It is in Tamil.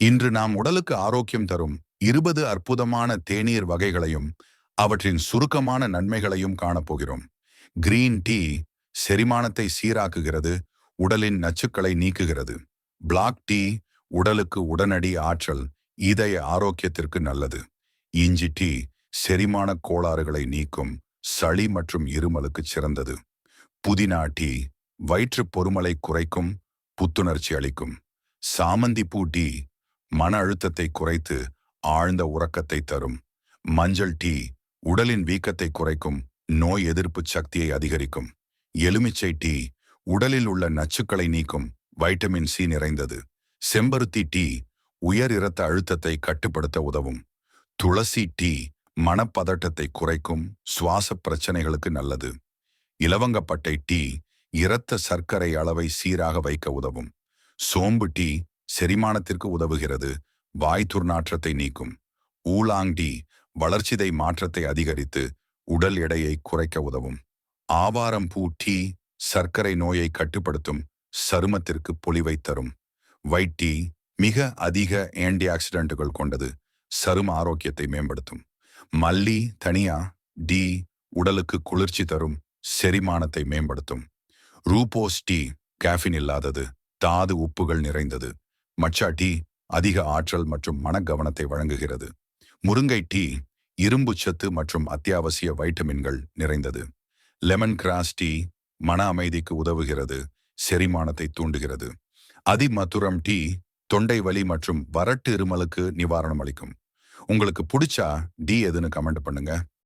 இன்று நாம் உடலுக்கு ஆரோக்கியம் தரும் இருபது அற்புதமான தேநீர் வகைகளையும் அவற்றின் சுருக்கமான நன்மைகளையும் காணப்போகிறோம். கிரீன் டீ செரிமானத்தை சீராக்குகிறது உடலின் நச்சுக்களை நீக்குகிறது. பிளாக் டீ உடலுக்கு உடனடி ஆற்றல் இதய ஆரோக்கியத்திற்கு நல்லது. இஞ்சி டீ செரிமான கோளாறுகளை நீக்கும் சளி மற்றும் இருமலுக்கு சிறந்தது. புதினா டீ வயிற்று பொறுமலை குறைக்கும் புத்துணர்ச்சி அளிக்கும். சாமந்தி பூ டீ மன அழுத்தத்தை குறைத்து ஆழ்ந்த உறக்கத்தை தரும். மஞ்சள் டீ உடலின் வீக்கத்தை குறைக்கும். நோய் எதிர்ப்பு சக்தியை அதிகரிக்கும். எலுமிச்சை டீ உடலில் உள்ள நச்சுக்களை நீக்கும். வைட்டமின் சி நிறைந்தது. செம்பருத்தி டீ உயர் இரத்த அழுத்தத்தை கட்டுப்படுத்த உதவும். துளசி டீ மனப்பதட்டத்தை குறைக்கும். சுவாச பிரச்சனைகளுக்கு நல்லது. இலவங்கப்பட்டை டீ இரத்த சர்க்கரை அளவை சீராக வைக்க உதவும். சோம்பு டீ செரிமானத்திற்கு உதவுகிறது. வாய் துர்நாற்றத்தை நீக்கும். ஊலாங் டி வளர்ச்சிதை மாற்றத்தை அதிகரித்து உடல் எடையை குறைக்க உதவும். ஆவாரம் பூ டீ சர்க்கரை நோயை கட்டுப்படுத்தும் சருமத்திற்கு பொலிவை தரும். வைட் டீ மிக அதிக ஆன்டி ஆக்சிடென்ட்டுகள் கொண்டது சரும ஆரோக்கியத்தை மேம்படுத்தும். மல்லி தனியா டி உடலுக்கு குளிர்ச்சி தரும் செரிமானத்தை மேம்படுத்தும். ரூபோஸ் டீ கேஃபின் இல்லாதது தாது உப்புகள் நிறைந்தது மச்சா டீ அதிக ஆற்றல் மற்றும் மனக்கவனத்தை வழங்குகிறது. முருங்கை டீ இரும்பு சத்து மற்றும் அத்தியாவசிய வைட்டமின்கள் நிறைந்தது. லெமன் கிராஸ் டீ மன அமைதிக்கு உதவுகிறது செரிமானத்தை தூண்டுகிறது. அதிமதுரம் டீ தொண்டை வலி மற்றும் வறட்டு இருமலுக்கு நிவாரணம் அளிக்கும். உங்களுக்கு பிடிச்சா டி எதுன்னு கமெண்ட் பண்ணுங்க.